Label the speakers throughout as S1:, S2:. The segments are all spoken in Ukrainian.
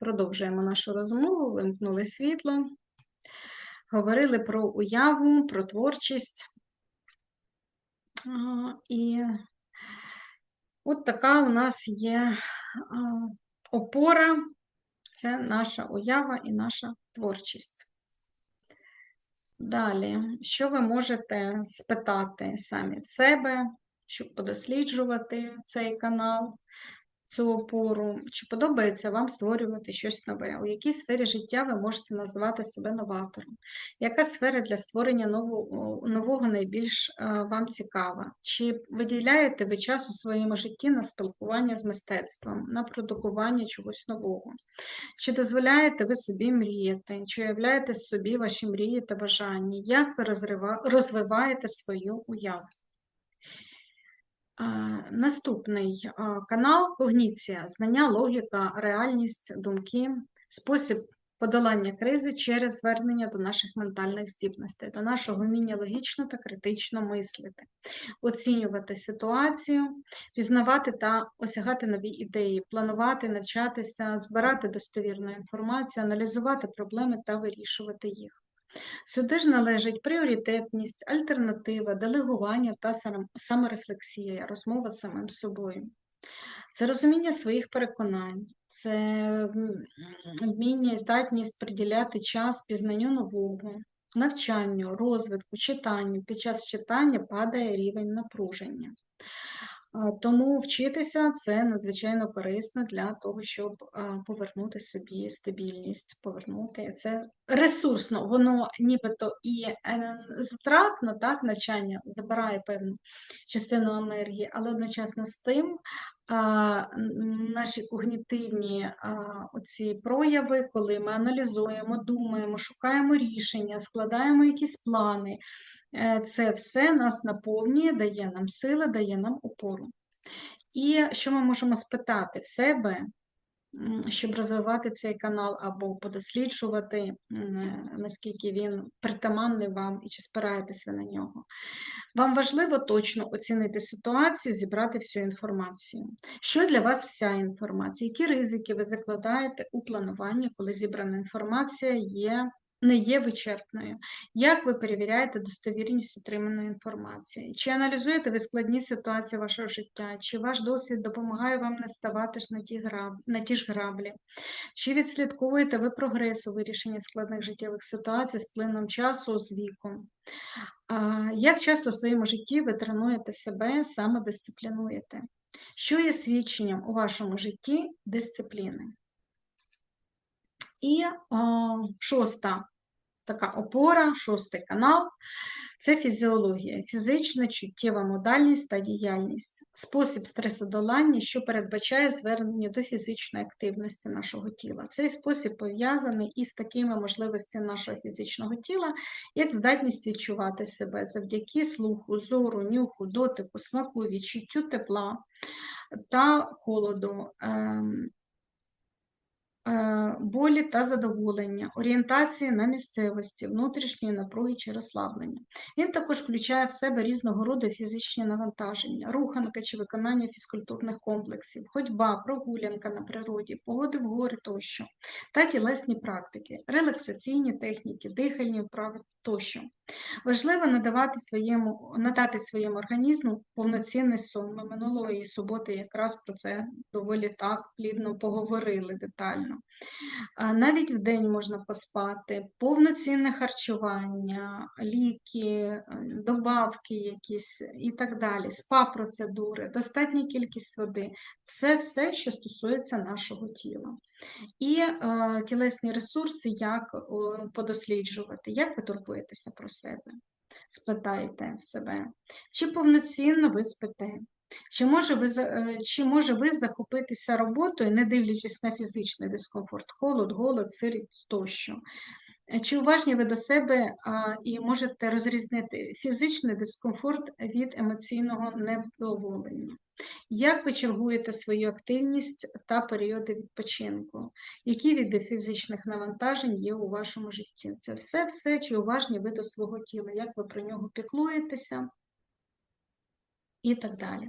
S1: Продовжуємо нашу розмову, вимкнули світло, говорили про уяву, про творчість. І от така у нас є опора, це наша уява і наша творчість. Далі, що ви можете спитати самі в себе, щоб подосліджувати цей канал, цю опору? Чи подобається вам створювати щось нове? У якій сфері життя ви можете назвати себе новатором? Яка сфера для створення нового, нового найбільш е, вам цікава? Чи виділяєте ви час у своєму житті на спілкування з мистецтвом, на продукування чогось нового? Чи дозволяєте ви собі мріяти? Чи уявляєте собі ваші мрії та бажання? Як ви розвиваєте свою уяву? Наступний канал Когніція, знання, логіка, реальність, думки, спосіб подолання кризи через звернення до наших ментальних здібностей, до нашого вміння логічно та критично мислити, оцінювати ситуацію, пізнавати та осягати нові ідеї, планувати, навчатися, збирати достовірну інформацію, аналізувати проблеми та вирішувати їх. Сюди ж належить пріоритетність, альтернатива, делегування та саморефлексія, розмова з самим собою. Це розуміння своїх переконань, це вміння і здатність приділяти час пізнанню нового, навчанню, розвитку, читанню. Під час читання падає рівень напруження. Тому вчитися це надзвичайно корисно для того, щоб повернути собі стабільність, повернути. Це ресурсно, воно нібито і е, затратно, так, навчання забирає певну частину енергії, але одночасно з тим наші когнітивні оці прояви, коли ми аналізуємо, думаємо, шукаємо рішення, складаємо якісь плани, Е, Це все нас наповнює, дає нам сили, дає нам опору. І що ми можемо спитати в себе, щоб розвивати цей канал або подосліджувати, наскільки він притаманний вам і чи спираєтесь ви на нього. Вам важливо точно оцінити ситуацію, зібрати всю інформацію. Що для вас вся інформація? Які ризики ви закладаєте у планування, коли зібрана інформація є, не є вичерпною? Як ви перевіряєте достовірність отриманої інформації? Чи аналізуєте ви складні ситуації вашого життя? Чи ваш досвід допомагає вам не ставати ж на ті, граб... на ті ж граблі? Чи відслідковуєте ви прогрес у вирішенні складних життєвих ситуацій з плином часу, з віком? Як часто в своєму житті ви тренуєте себе, самодисциплінуєте? Що є свідченням у вашому житті дисципліни? І а, шоста така опора, шостий канал це фізіологія, фізична, чуттєва модальність та діяльність, спосіб стресодолання, що передбачає звернення до фізичної активності нашого тіла. Цей спосіб пов'язаний із такими можливостями нашого фізичного тіла, як здатність відчувати себе завдяки слуху, зору, нюху, дотику, смаку, відчуттю тепла та холоду. Е, болі та задоволення, орієнтації на місцевості, внутрішньої напруги чи розслаблення. Він також включає в себе різного роду фізичні навантаження, руханка чи виконання фізкультурних комплексів, ходьба, прогулянка на природі, погоди в гори тощо, та тілесні практики, релаксаційні техніки, дихальні вправи тощо. Важливо надавати своєму, надати своєму організму повноцінний сон. Ми минулої суботи якраз про це доволі так плідно поговорили детально. Навіть вдень можна поспати, повноцінне харчування, ліки, е, добавки якісь і так далі, спа-процедури, достатня кількість води це все, що стосується нашого тіла. І е, тілесні ресурси, як е, подосліджувати, як ви турбуєтеся про себе? Спитайте в себе, чи повноцінно ви спите? Чи може ви, е, чи може ви захопитися роботою, не дивлячись на фізичний дискомфорт, холод, голод, сирість тощо? Чи уважні ви до себе а, і можете розрізнити фізичний дискомфорт від емоційного невдоволення? Як ви чергуєте свою активність та періоди відпочинку? Які види фізичних навантажень є у вашому житті? Це все, все, чи уважні ви до свого тіла, як ви про нього піклуєтеся і так далі.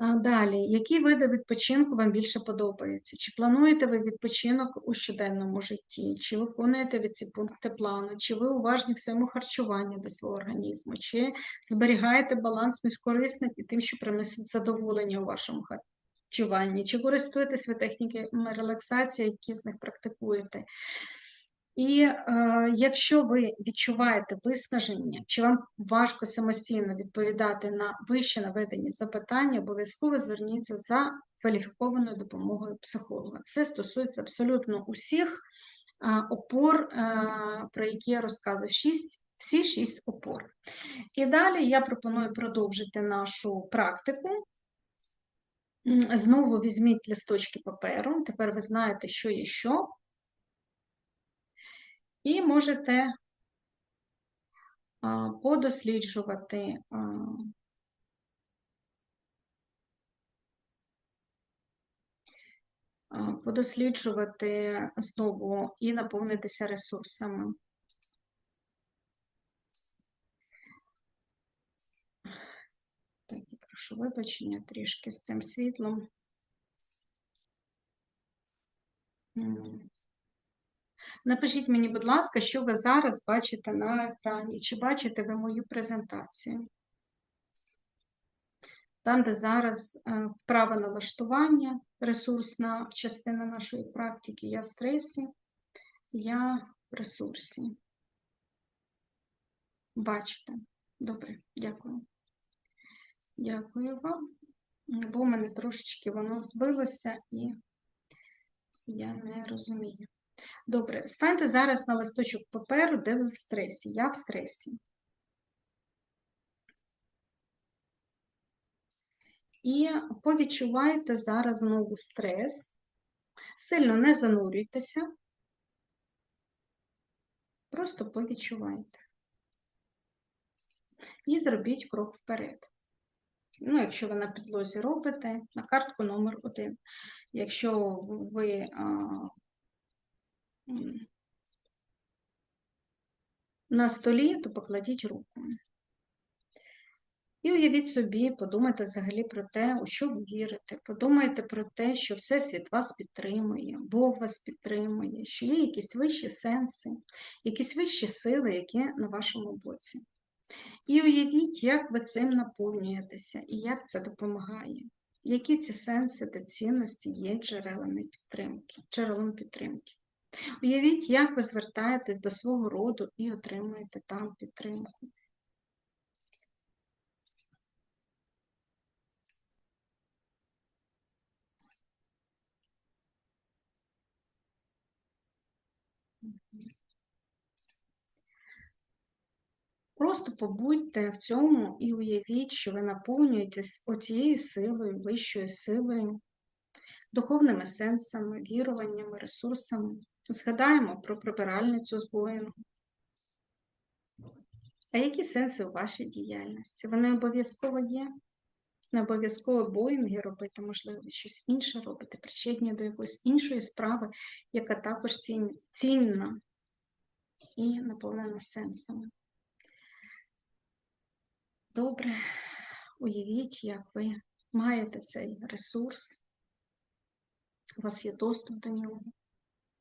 S1: Далі, які види відпочинку вам більше подобаються? Чи плануєте ви відпочинок у щоденному житті? Чи виконуєте ви ці пункти плану? Чи ви уважні в своєму харчуванні до свого організму? Чи зберігаєте баланс між корисним і тим, що приносить задоволення у вашому харчуванні? Чи користуєтесь ви техніками релаксації, які з них практикуєте? І е, якщо ви відчуваєте виснаження, чи вам важко самостійно відповідати на вище наведені запитання, обов'язково зверніться за кваліфікованою допомогою психолога. Це стосується абсолютно усіх е, опор, е, про які я розказую, шість, всі шість опор. І далі я пропоную продовжити нашу практику. Знову візьміть листочки паперу, тепер ви знаєте, що є що. І можете подосліджувати подосліджувати знову і наповнитися ресурсами. Так, я прошу вибачення трішки з цим світлом. Напишіть мені, будь ласка, що ви зараз бачите на екрані, чи бачите ви мою презентацію. Там, де зараз е, вправа налаштування, ресурсна частина нашої практики, я в стресі, я в ресурсі. Бачите? Добре, дякую. Дякую вам. Бо в мене трошечки воно збилося і я не розумію. Добре, станьте зараз на листочок паперу, де ви в стресі. Я в стресі. І повідчувайте зараз знову стрес. Сильно не занурюйтеся. Просто повідчувайте. І зробіть крок вперед. Ну, якщо ви на підлозі робите, на картку номер один. Якщо ви на столі, то покладіть руку. І уявіть собі, подумайте взагалі про те, у що ви вірите. Подумайте про те, що Всесвіт вас підтримує, Бог вас підтримує, що є якісь вищі сенси, якісь вищі сили, які на вашому боці. І уявіть, як ви цим наповнюєтеся і як це допомагає. Які ці сенси та цінності є джерелами підтримки, джерелом підтримки. Уявіть, як ви звертаєтесь до свого роду і отримуєте там підтримку. Просто побудьте в цьому і уявіть, що ви наповнюєтесь оцією силою, вищою силою, духовними сенсами, віруваннями, ресурсами. Згадаємо про прибиральницю з Боїнгу. А які сенси у вашій діяльності? Вони обов'язково є. Не обов'язково боїнги робити, можливо, щось інше робити, причетні до якоїсь іншої справи, яка також цінна і наповнена сенсами. Добре, уявіть, як ви маєте цей ресурс, у вас є доступ до нього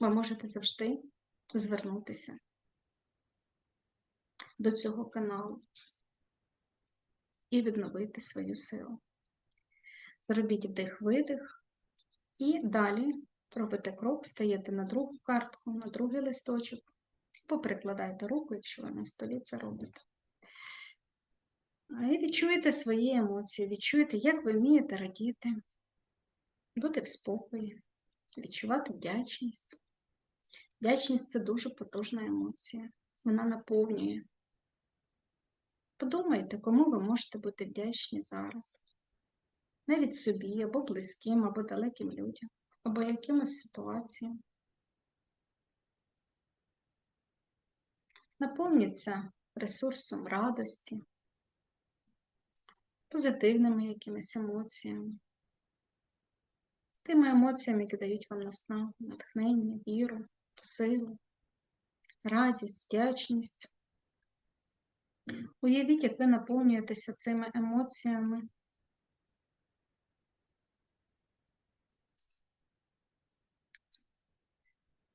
S1: ви можете завжди звернутися до цього каналу і відновити свою силу. Зробіть вдих-видих, і далі робите крок, стаєте на другу картку, на другий листочок, поприкладайте руку, якщо ви на столі це робите. І відчуєте свої емоції, відчуєте, як ви вмієте радіти, бути в спокої, відчувати вдячність. Вдячність це дуже потужна емоція. Вона наповнює. Подумайте, кому ви можете бути вдячні зараз. Навіть собі, або близьким, або далеким людям, або якимось ситуаціям. Наповніться ресурсом радості, позитивними якимись емоціями, тими емоціями, які дають вам наснагу, натхнення, віру силу, радість, вдячність. Уявіть, як ви наповнюєтеся цими емоціями.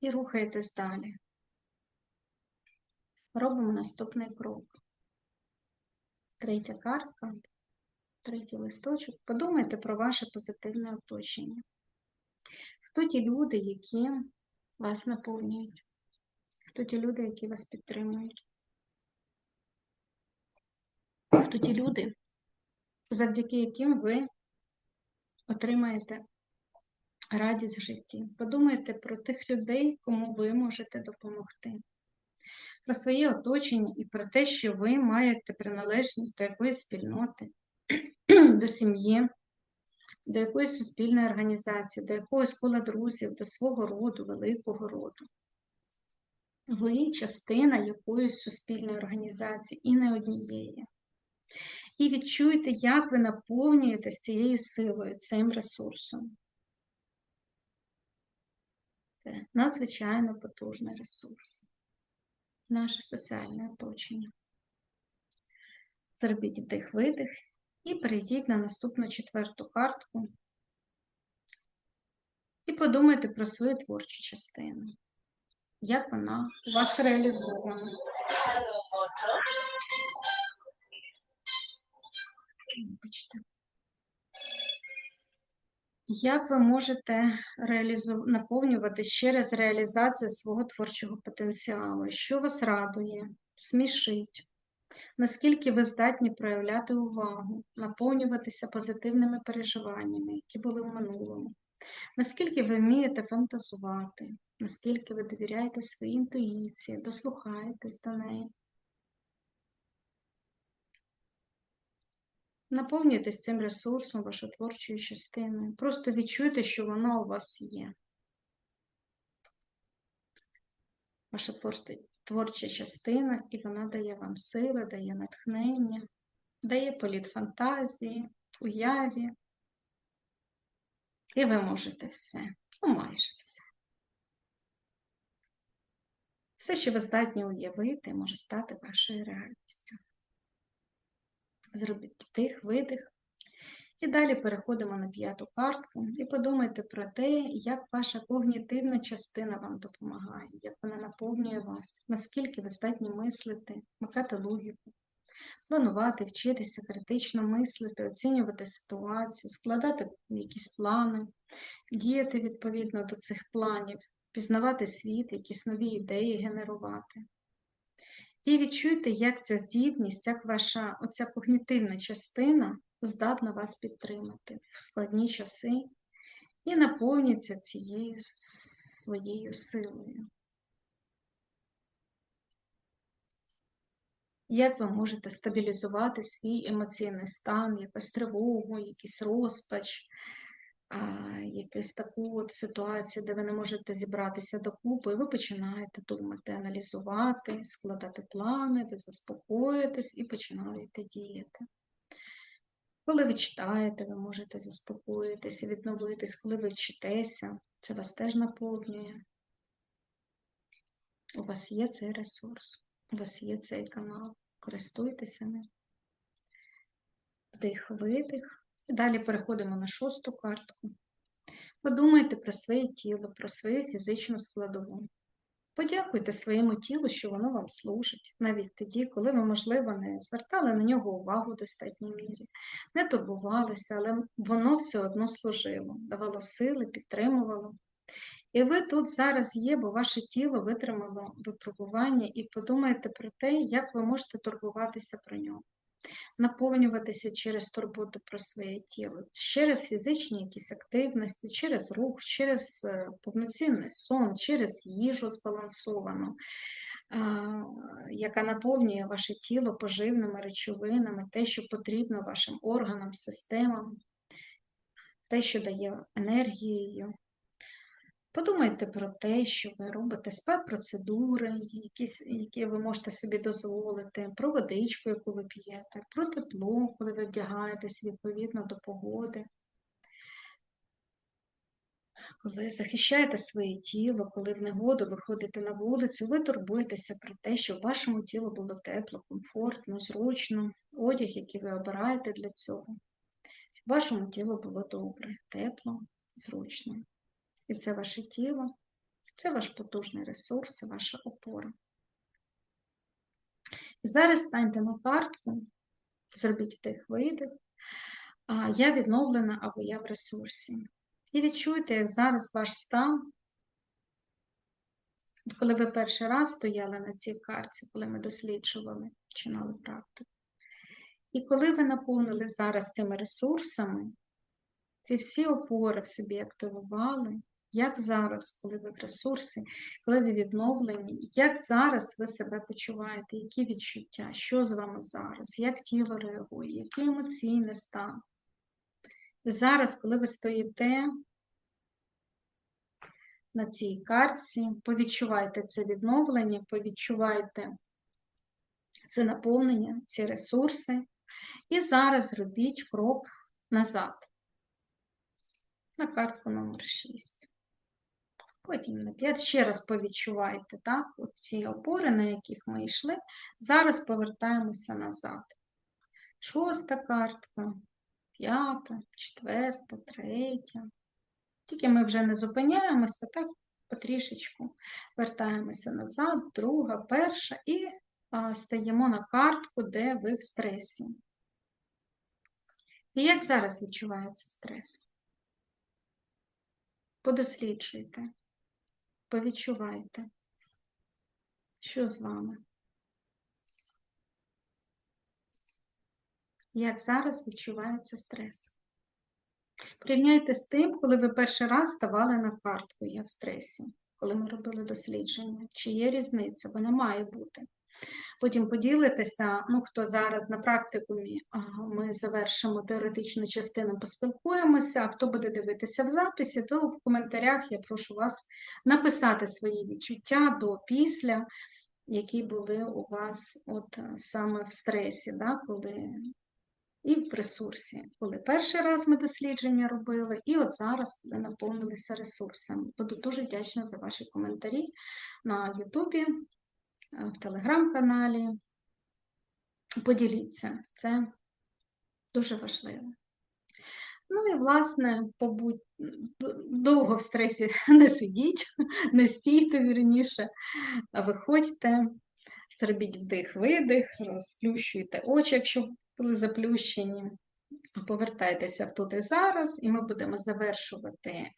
S1: І рухаєтесь далі. Робимо наступний крок. Третя картка, третій листочок. Подумайте про ваше позитивне оточення. Хто ті люди, які вас наповнюють? Хто ті люди, які вас підтримують? Хто ті люди, завдяки яким ви отримаєте радість в житті? Подумайте про тих людей, кому ви можете допомогти. Про своє оточення і про те, що ви маєте приналежність до якоїсь спільноти, до сім'ї, до якоїсь суспільної організації, до якогось кола друзів, до свого роду, великого роду. Ви частина якоїсь суспільної організації і не однієї. І відчуйте, як ви наповнюєтесь цією силою, цим ресурсом. Це надзвичайно потужний ресурс. Наше соціальне оточення. Зробіть вдих-видих і перейдіть на наступну четверту картку. І подумайте про свою творчу частину. Як вона у вас реалізована? Як ви можете реалізу... наповнюватись через реалізацію свого творчого потенціалу? Що вас радує, смішить? Наскільки ви здатні проявляти увагу, наповнюватися позитивними переживаннями, які були в минулому? Наскільки ви вмієте фантазувати? Наскільки ви довіряєте своїй інтуїції, дослухаєтесь до неї? Наповнюйтесь цим ресурсом, вашою творчою частиною. Просто відчуйте, що воно у вас є. Ваша творча частина, і вона дає вам сили, дає натхнення, дає політ фантазії, уяві. І ви можете все, ну майже все. Все, що ви здатні уявити, може стати вашою реальністю. Зробіть вдих, видих. І далі переходимо на п'яту картку і подумайте про те, як ваша когнітивна частина вам допомагає, як вона наповнює вас, наскільки ви здатні мислити, макати логіку, планувати, вчитися, критично мислити, оцінювати ситуацію, складати якісь плани, діяти відповідно до цих планів, пізнавати світ, якісь нові ідеї генерувати. І відчуйте, як ця здібність, як ваша оця когнітивна частина здатна вас підтримати в складні часи і наповніться цією своєю силою. Як ви можете стабілізувати свій емоційний стан, якусь тривогу, якийсь розпач, якусь таку от ситуацію, де ви не можете зібратися докупи, і ви починаєте думати, аналізувати, складати плани, ви заспокоїтесь і починаєте діяти. Коли ви читаєте, ви можете заспокоїтися, відновитись, коли ви вчитеся, це вас теж наповнює. У вас є цей ресурс, у вас є цей канал. Користуйтеся ним. Вдих, видих. Далі переходимо на шосту картку. Подумайте про своє тіло, про свою фізичну складову. Подякуйте своєму тілу, що воно вам служить, навіть тоді, коли ви, можливо, не звертали на нього увагу в достатній мірі, не турбувалися, але воно все одно служило, давало сили, підтримувало. І ви тут зараз є, бо ваше тіло витримало випробування, і подумайте про те, як ви можете турбуватися про нього наповнюватися через турботу про своє тіло, через фізичні якісь активності, через рух, через е, повноцінний сон, через їжу збалансовану, яка наповнює ваше тіло поживними речовинами, те, що потрібно вашим органам, системам, те, що дає енергією. Подумайте про те, що ви робите спа-процедури, які ви можете собі дозволити, про водичку, яку ви п'єте, про тепло, коли ви вдягаєтесь відповідно до погоди. Коли захищаєте своє тіло, коли в негоду виходите на вулицю, ви турбуєтеся про те, щоб вашому тілу було тепло, комфортно, зручно, одяг, який ви обираєте для цього, щоб вашому тілу було добре, тепло, зручно. І це ваше тіло Це ваш потужний ресурс, це ваша опора. І зараз станьте на картку, зробіть вдих видих. Я відновлена або я в ресурсі. І відчуйте, як зараз ваш стан, коли ви перший раз стояли на цій карті, коли ми досліджували, починали практику. І коли ви наповнили зараз цими ресурсами, ці всі опори в собі активували, як зараз, коли ви в ресурсі, коли ви відновлені, як зараз ви себе почуваєте, які відчуття, що з вами зараз, як тіло реагує, який емоційний стан. І зараз, коли ви стоїте на цій картці, повідчувайте це відновлення, повідчувайте це наповнення, ці ресурси. І зараз зробіть крок назад на картку номер 6. Потім на 5. Ще раз повідчувайте, так, ці опори, на яких ми йшли. Зараз повертаємося назад. Шоста картка, п'ята, четверта, третя. Тільки ми вже не зупиняємося, так, потрішечку вертаємося назад, друга, перша, і а, стаємо на картку, де ви в стресі. І як зараз відчувається стрес? Подосліджуйте, повідчувайте, що з вами. Як зараз відчувається стрес? Порівняйте з тим, коли ви перший раз ставали на картку Я в стресі, коли ми робили дослідження. Чи є різниця? Вона має бути. Потім поділитеся, ну хто зараз на практикумі, ми завершимо теоретичну частину, поспілкуємося, а хто буде дивитися в записі, то в коментарях я прошу вас написати свої відчуття до після, які були у вас от саме в стресі, да, коли і в ресурсі, коли перший раз ми дослідження робили, і от зараз, коли наповнилися ресурсами. Буду дуже вдячна за ваші коментарі на Ютубі, е, в телеграм-каналі. Поділіться, це дуже важливо. Ну і, власне, побудь, довго в стресі не сидіть, не стійте вірніше, виходьте, зробіть вдих-видих, розплющуйте очі, якщо були заплющені. Повертайтеся в тут і зараз, і ми будемо завершувати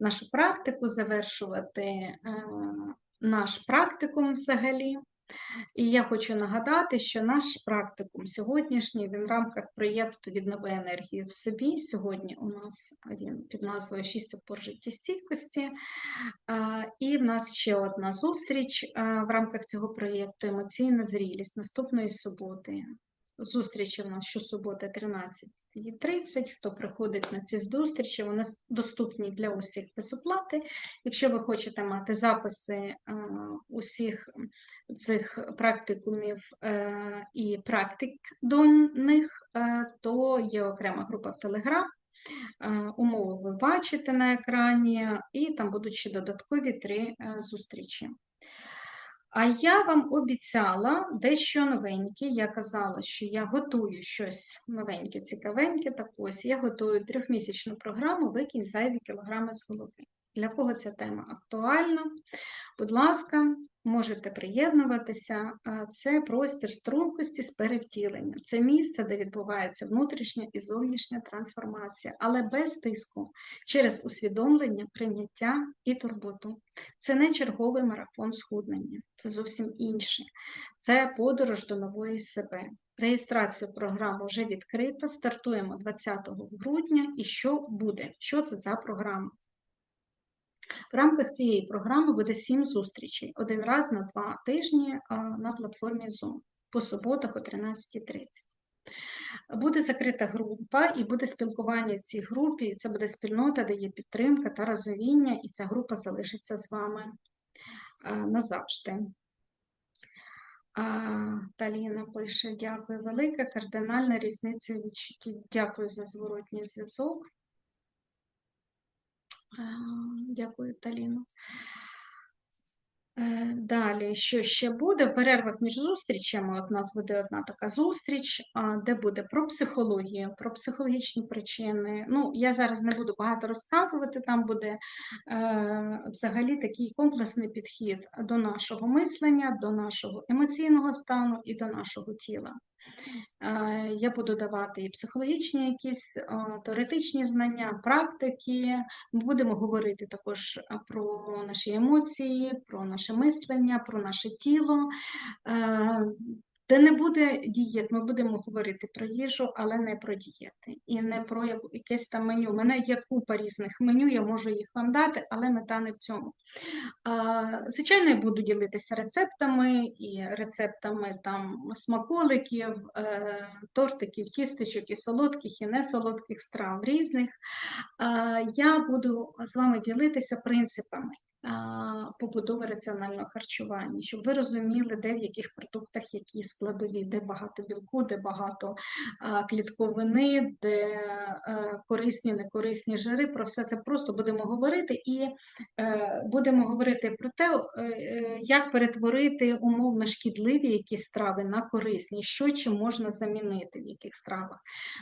S1: нашу практику, завершувати наш практикум взагалі. І я хочу нагадати, що наш практикум сьогоднішній він в рамках проєкту «Віднови енергію в собі. Сьогодні у нас він під назвою «6 опор життєстійкості. І в нас ще одна зустріч в рамках цього проєкту емоційна зрілість наступної суботи. Зустрічі в нас щосуботи 13.30. Хто приходить на ці зустрічі, вони доступні для усіх без оплати. Якщо ви хочете мати записи е, усіх цих практикумів е, і практик до них, е, то є окрема група в Телеграм. Умови ви бачите на екрані, і там будуть ще додаткові три зустрічі. А я вам обіцяла дещо новеньке. Я казала, що я готую щось новеньке, цікавеньке. Так ось я готую трьохмісячну програму Викинь зайві кілограми з голови. Для кого ця тема актуальна? Будь ласка, можете приєднуватися. Це простір стрункості з перевтілення. Це місце, де відбувається внутрішня і зовнішня трансформація, але без тиску, через усвідомлення, прийняття і турботу. Це не черговий марафон схуднення, це зовсім інше. Це подорож до нової себе. Реєстрація програми вже відкрита. Стартуємо 20 грудня. І що буде? Що це за програма? В рамках цієї програми буде сім зустрічей один раз на два тижні на платформі Zoom по суботах о 13.30. Буде закрита група і буде спілкування в цій групі. Це буде спільнота, де є підтримка та розуміння, і ця група залишиться з вами назавжди. Таліна пише: дякую велике, кардинальна різниця відчуттів. Дякую за зворотній зв'язок. Дякую, Таліно. Е, Далі, що ще буде? В перервах між зустрічами от у нас буде одна така зустріч, де буде про психологію, про психологічні причини. Ну, я зараз не буду багато розказувати, там буде е, взагалі такий комплексний підхід до нашого мислення, до нашого емоційного стану і до нашого тіла. Е, Я буду давати і психологічні якісь е, теоретичні знання, практики. Будемо говорити також е, про наші емоції, про наше мислення, про наше тіло. Де не буде дієт, ми будемо говорити про їжу, але не про дієти і не про якесь там меню. У мене є купа різних меню, я можу їх вам дати, але мета не в цьому. Звичайно, я буду ділитися рецептами і рецептами там смаколиків, е, тортиків, тістечок і солодких, і несолодких страв різних. Я буду з вами ділитися принципами побудови раціонального харчування, щоб ви розуміли, де в яких продуктах які складові, де багато білку, де багато клітковини, де е, корисні, некорисні жири. Про все це просто будемо говорити і е, будемо говорити про те, е, як перетворити умовно шкідливі якісь страви на корисні, що чим можна замінити в яких стравах.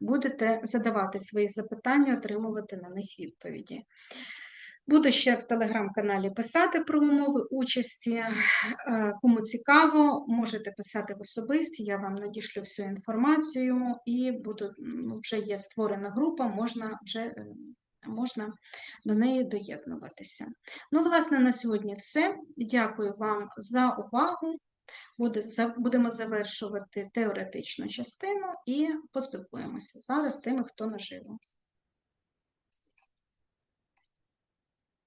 S1: Будете задавати свої запитання, отримувати на них відповіді. Буду ще в телеграм-каналі писати про умови участі. Е, Кому цікаво, можете писати в особисті, я вам надішлю всю інформацію і буду, вже є створена група, можна вже е, можна до неї доєднуватися. Ну, власне, на сьогодні все. Дякую вам за увагу. Будемо завершувати теоретичну частину і поспілкуємося зараз з тими, хто наживо.